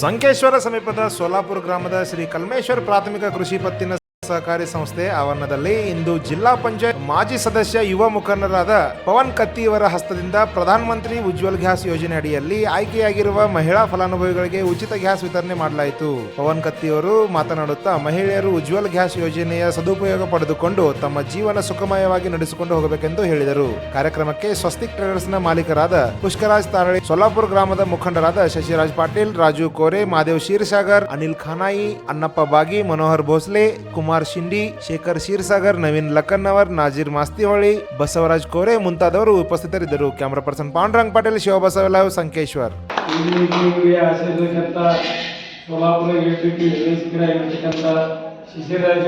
ಸಂಕೇಶ್ವರ ಸಮೀಪದ ಸೋಲಾಪುರ ಗ್ರಾಮದ ಶ್ರೀ ಕಲ್ಮೇಶ್ವರ್ ಪ್ರಾಥಮಿಕ ಕೃಷಿ ಪತ್ತಿನ ಸಹಕಾರಿ ಸಂಸ್ಥೆ ಆವರಣದಲ್ಲಿ ಇಂದು ಜಿಲ್ಲಾ ಪಂಚಾಯತ್ ಮಾಜಿ ಸದಸ್ಯ ಯುವ ಮುಖಂಡರಾದ ಪವನ್ ಕತ್ತಿ ಇವರ ಹಸ್ತದಿಂದ ಪ್ರಧಾನ ಮಂತ್ರಿ ಉಜ್ವಲ್ ಗ್ಯಾಸ್ ಯೋಜನೆ ಅಡಿಯಲ್ಲಿ ಆಯ್ಕೆಯಾಗಿರುವ ಮಹಿಳಾ ಫಲಾನುಭವಿಗಳಿಗೆ ಉಚಿತ ಗ್ಯಾಸ್ ವಿತರಣೆ ಮಾಡಲಾಯಿತು. ಪವನ್ ಕತ್ತಿ ಅವರು ಮಾತನಾಡುತ್ತಾ ಮಹಿಳೆಯರು ಉಜ್ವಲ್ ಗ್ಯಾಸ್ ಯೋಜನೆಯ ಸದುಪಯೋಗ ಪಡೆದುಕೊಂಡು ತಮ್ಮ ಜೀವನ ಸುಖಮಯವಾಗಿ ನಡೆಸಿಕೊಂಡು ಹೋಗಬೇಕೆಂದು ಹೇಳಿದರು. ಕಾರ್ಯಕ್ರಮಕ್ಕೆ ಸ್ವಸ್ತಿಕ್ ಟ್ರೇಡರ್ಸ್ನ ಮಾಲೀಕರಾದ ಪುಷ್ಕರಾಜ್ ತಾರಳಿ, ಸೊಲ್ಲಾಪುರ ಗ್ರಾಮದ ಮುಖಂಡರಾದ ಶಶಿರಾಜ್ ಪಾಟೀಲ್, ರಾಜು ಕೋರೆ, ಮಾದೇವ್ ಶಿರ್ಸಾಗರ್ ಅನಿಲ್ ಖಾನಾಯಿ, ಅಣ್ಣಪ್ಪ ಬಾಗಿ, ಮನೋಹರ್ ಭೋಸ್ಲೆ, ಕುಮಾರ್ ಶಿಂಡಿ, ಶೇಖರ್ ಶಿರ್ಸಾಗರ್, ನವೀನ್ ಲಕ್ಕನ್ನವರ್, ನಾಜೀರ್ ಮಾಸ್ತಿಹೊಳಿ, ಬಸವರಾಜ್ ಕೋರೆ ಮುಂತಾದವರು ಉಪಸ್ಥಿತರಿದ್ದರು. ಕ್ಯಾಮರಾ ಪರ್ಸನ್ ಪಾಂಡುರಂಗ್ ಪಾಟೀಲ್ ಶಿವಬಸವಲಾವ್ ಸಂಕೇಶ್ವರ್. ಸೋಲಾಪುರ ಯೂನಿವರ್ಸಿಟಿ ನಿರ್ದೇಶಕರಾಗಿರ್ತಕ್ಕಂಥ ಶಿಶಿರಾಜ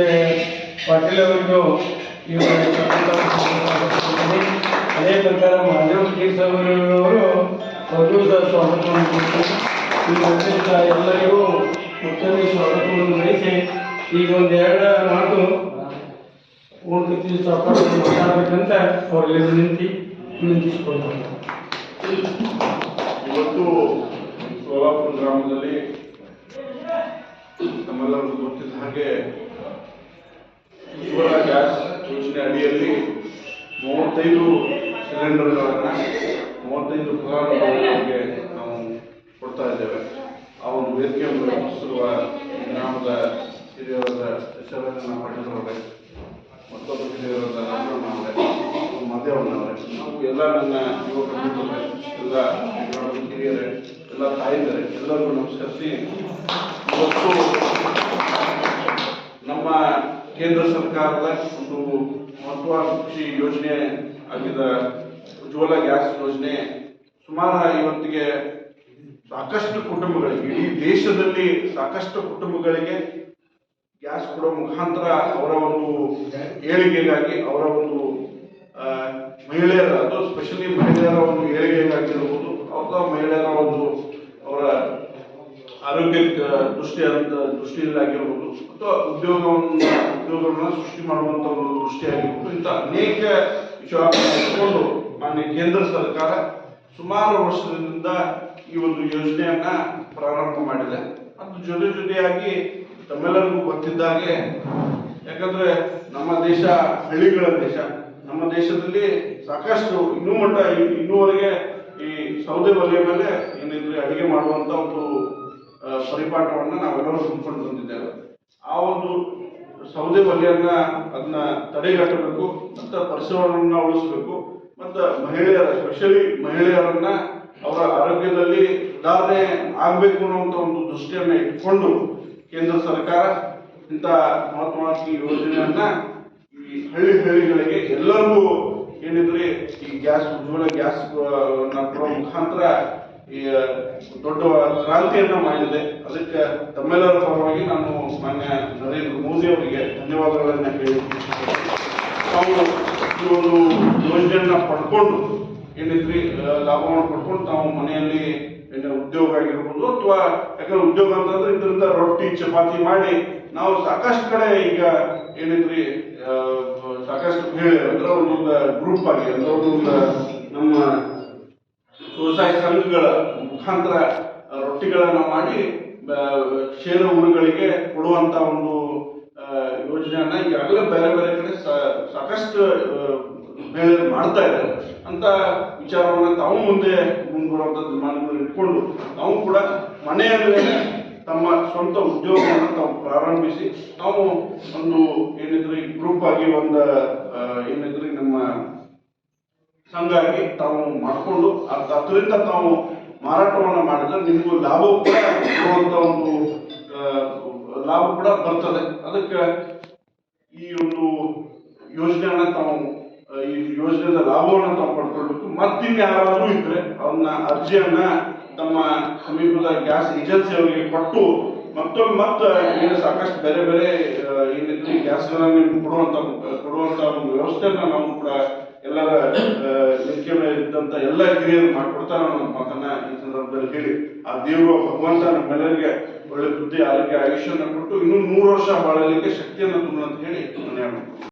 ಪಾಟೀಲ್ ಅವರಿಗೂ ಅದೇ ಪ್ರಕಾರ ಅವರವರು ಅವ್ರಿಗೂ ಸಹ ಸ್ವಾಗತವನ್ನು ಎಲ್ಲರಿಗೂ ಮತ್ತೊಮ್ಮೆ ಸ್ವಾಗತವನ್ನು ಬಯಸಿ ಈಗ ಒಂದು ಎರಡು ಮಾತು ಪೂರ್ತಿ ಸಪೋರ್ಟ್ ಮಾತಾಡ್ಬೇಕಂತ ಅವರಲ್ಲಿ ನಿಂತಿ ವಿನಂತಿಸಿಕೊಳ್ತಾರೆ ಇವತ್ತು ಸೋಲಾಪುರ ಗ್ರಾಮದಲ್ಲಿ ನಮ್ಮೆಲ್ಲರಿಗೂ ಗೊತ್ತಿದ್ದ ಹಾಗೆ ಉಜ್ವಲ ಗ್ಯಾಸ್ ಯೋಜನೆ ಅಡಿಯಲ್ಲಿ ಮೂವತ್ತೈದು ಸಿಲಿಂಡರ್ಗಳನ್ನು, ಮೂವತ್ತೈದು ಫಲಾನುಭವಿಗಳಿಗೆ ನಾವು ಕೊಡ್ತಾ ಇದ್ದೇವೆ. ಆ ಒಂದು ರಚಿಸಿರುವ ಗ್ರಾಮದ ಹಿರಿಯರಾದ ಯಶವಂತನ ಪಟ್ಟಣವರೇ ಮತ್ತೊಬ್ಬ ಹಿರಿಯರಾದ ರಾಮಣ್ಣವರೇ ಮಧ್ಯವಣ್ಣವರೇ ನಾವು ಎಲ್ಲ ನನ್ನ ಯುವಕ ಎಲ್ಲ ಹಿರಿಯರೇ ಎಲ್ಲ ತಾಯಿದರೆ ಎಲ್ಲರಿಗೂ ನಮಸ್ಕರಿಸಿ ಇವತ್ತು ನಮ್ಮ ಕೇಂದ್ರ ಸರ್ಕಾರದ ಒಂದು ಮಹತ್ವಾಕಾಂಕ್ಷಿ ಯೋಜನೆ ಆಗಿದ ಉಜ್ವಲ ಗ್ಯಾಸ್ ಯೋಜನೆ ಸುಮಾರು ಇವತ್ತಿಗೆ ಸಾಕಷ್ಟು ಕುಟುಂಬಗಳಿಗೆ, ಇಡೀ ದೇಶದಲ್ಲಿ ಸಾಕಷ್ಟು ಕುಟುಂಬಗಳಿಗೆ ಗ್ಯಾಸ್ ಕೊಡೋ ಮುಖಾಂತರ ಅವರ ಒಂದು ಏಳಿಗೆಗಾಗಿ, ಅವರ ಒಂದು ಮಹಿಳೆಯರ ಅದು ಸ್ಪೆಷಲಿ ಮಹಿಳೆಯರ ಒಂದು ಏಳಿಗೆಗಾಗಿರ್ಬೋದು ಅವರ ಮಹಿಳೆಯರ ಒಂದು ಅವರ ಆರೋಗ್ಯ ದೃಷ್ಟಿ ದೃಷ್ಟಿಯಲ್ಲಿ ಆಗಿರ್ಬೋದು. ಅಥವಾ ಉದ್ಯೋಗವನ್ನು ಉದ್ಯೋಗಗಳನ್ನ ಸೃಷ್ಟಿ ಮಾಡುವಂಥ ಒಂದು ದೃಷ್ಟಿಯಾಗಿರ್ಬೋದು ಇಂಥ ಅನೇಕ ವಿಷಯಗಳು ಮಾನ್ಯ ಕೇಂದ್ರ ಸರ್ಕಾರ ಸುಮಾರು ವರ್ಷದಿಂದ ಈ ಒಂದು ಯೋಜನೆಯನ್ನ ಪ್ರಾರಂಭ ಮಾಡಿದೆ. ಮತ್ತು ಜೊತೆ ಜೊತೆಯಾಗಿ ತಮ್ಮೆಲ್ಲರಿಗೂ ಗೊತ್ತಿದ್ದಾಗೆ ಯಾಕಂದ್ರೆ ನಮ್ಮ ದೇಶ ಹಳ್ಳಿಗಳ ದೇಶ. ನಮ್ಮ ದೇಶದಲ್ಲಿ ಸಾಕಷ್ಟು ಇನ್ನೂ ಮಟ್ಟ, ಇನ್ನೂವರೆಗೆ ಈ ಸೌದೆ ಒಲೆಯ ಮೇಲೆ ಏನಿದ್ರೆ ಅಡಿಗೆ ಮಾಡುವಂತ ಒಂದು ಪರಿಪಾಠವನ್ನ ನಾವೆಲ್ಲರೂ ತುಂಬಿಕೊಂಡು ಬಂದಿದ್ದೇವೆ. ಆ ಒಂದು ಸೌದೆ ಒಲೆಯನ್ನ ಅದನ್ನ ತಡೆಗಟ್ಟಬೇಕು, ಮತ್ತು ಪರಿಸರವನ್ನು ಉಳಿಸಬೇಕು, ಮತ್ತು ಮಹಿಳೆಯರ ಸ್ಪೆಷಲಿ ಮಹಿಳೆಯರನ್ನ ಅವರ ಆರೋಗ್ಯದಲ್ಲಿ ಸುಧಾರಣೆ ಆಗಬೇಕು ಅನ್ನುವಂಥ ಒಂದು ದೃಷ್ಟಿಯನ್ನ ಇಟ್ಕೊಂಡು ಕೇಂದ್ರ ಸರ್ಕಾರ ಇಂಥ ಮಹತ್ವಾಕಾಂಕ್ಷಿ ಯೋಜನೆಯನ್ನ ಈ ಹಳ್ಳಿ ಹಳ್ಳಿಗಳಿಗೆ ಎಲ್ಲರಿಗೂ ಏನಿದ್ರೆ ಈ ಗ್ಯಾಸ್, ಉಜ್ವಲ ಗ್ಯಾಸ್ ಮುಖಾಂತರ ಈ ದೊಡ್ಡ ಕ್ರಾಂತಿಯನ್ನ ಮಾಡಿದೆ. ಅದಕ್ಕೆ ತಮ್ಮೆಲ್ಲರ ಪರವಾಗಿ ನಾನು ಮಾನ್ಯ ನರೇಂದ್ರ ಮೋದಿ ಅವರಿಗೆ ಧನ್ಯವಾದಗಳನ್ನ ಹೇಳಿ ತಾವು ಈ ಒಂದು ಯೋಜನೆಯನ್ನ ಪಡ್ಕೊಂಡು ಏನಿದ್ರಿ ಲಾಭವನ್ನು ಪಡ್ಕೊಂಡು ತಾವು ಮನೆಯಲ್ಲಿ ಉದ್ಯೋಗ ಆಗಿರ್ಬೋದು ಅಥವಾ ಯಾಕಂದ್ರೆ ಉದ್ಯೋಗ ಅಂತಂದ್ರೆ ಇದರಿಂದ ರೊಟ್ಟಿ, ಚಪಾತಿ ಮಾಡಿ ನಾವು ಸಾಕಷ್ಟು ಕಡೆ ಈಗ ಏನಿದ್ರಿ ಸಾಕಷ್ಟು ಹೇಳಿ ಅಂದ್ರೆ ಒಂದೊಂದು ಗ್ರೂಪ್ ಆಗಿ, ಅಂದ್ರೆ ಒಂದೊಂದು ನಮ್ಮ ವ್ಯವಸಾಯ ಸಂಘಗಳ ಮುಖಾಂತರ ರೊಟ್ಟಿಗಳನ್ನ ಮಾಡಿ ಕ್ಷೇತ್ರ ಊರುಗಳಿಗೆ ಕೊಡುವಂತ ಒಂದು ಯೋಜನೆಯನ್ನ ಈಗಾಗಲೇ ಬೇರೆ ಬೇರೆ ಕಡೆ ಸಾಕಷ್ಟು ಮಹಿಳೆಯರು ಮಾಡ್ತಾ ಇದ್ದಾರೆ. ಅಂತ ವಿಚಾರವನ್ನು ತಾವು ಮುಂದೆ ಮುಂದುವರುವಂತದ್ದು ಮಾಡಿ ಇಟ್ಕೊಂಡು ತಾವು ಕೂಡ ಮನೆಯಲ್ಲೇ ತಮ್ಮ ಸ್ವಂತ ಉದ್ಯೋಗವನ್ನು ತಾವು ಪ್ರಾರಂಭಿಸಿ ತಾವು ಒಂದು ಏನಿದ್ರೆ ಗ್ರೂಪ್ ಆಗಿ ಒಂದು ಏನಿದ್ರೆ ನಮ್ಮ ಸಂಘಾಗಿ ತಾವು ಮಾಡಿಕೊಂಡು ಅದರಿಂದ ತಾವು ಮಾರಾಟವನ್ನು ಮಾಡಿದ್ರೆ ನಿಮಗೂ ಲಾಭ ಕೂಡ ಬರುವಂಥ ಒಂದು ಲಾಭ ಕೂಡ ಬರ್ತದೆ. ಅದಕ್ಕೆ ಈ ಒಂದು ಯೋಜನೆಯನ್ನ ತಾವು ಆ, ಲಾಭವನ್ನು ತಾವು ಪಡ್ಕೊಳ್ಬೇಕು. ಮತ್ತಿನ್ ಯಾರಾದ್ರೂ ಇದ್ರೆ ಅವನ್ನ ಅರ್ಜಿಯನ್ನ ತಮ್ಮ ಸಮೀಪದ ಗ್ಯಾಸ್ ಏಜೆನ್ಸಿ ಅವರಿಗೆ ಕೊಟ್ಟು ಮತ್ತೊಮ್ಮೆ ಮತ್ತೆ ಏನು ಸಾಕಷ್ಟು ಬೇರೆ ಬೇರೆ ಆ, ಗ್ಯಾಸ್ ಕೊಡುವಂತ ಕೊಡುವಂತ ಒಂದು ವ್ಯವಸ್ಥೆಯನ್ನ ನಾವು ಕೂಡ ಎಲ್ಲರ ವೇದಿಕೆ ಮೇಲೆ ಇದ್ದಂತ ಎಲ್ಲ ಹಿರಿಯರು ಮಾಡ್ಕೊಡ್ತಾರೆ ಅನ್ನೋ ಮಾತನ್ನ ಈ ಸಂದರ್ಭದಲ್ಲಿ ಹೇಳಿ. ಆ ದೇವರು ಭಗವಂತ ನಮ್ಮೆಲ್ಲರಿಗೆ ಒಳ್ಳೆ ಬುದ್ಧಿ ಆರೋಗ್ಯ ಆಯುಷ್ಯನ ಕೊಟ್ಟು ಇನ್ನೂ ನೂರು ವರ್ಷ ಬಾಳಲಿಕ್ಕೆ ಶಕ್ತಿಯನ್ನು ತುಂಬ ಅಂತ ಹೇಳಿ ಹೇಳ್ತೀನಿ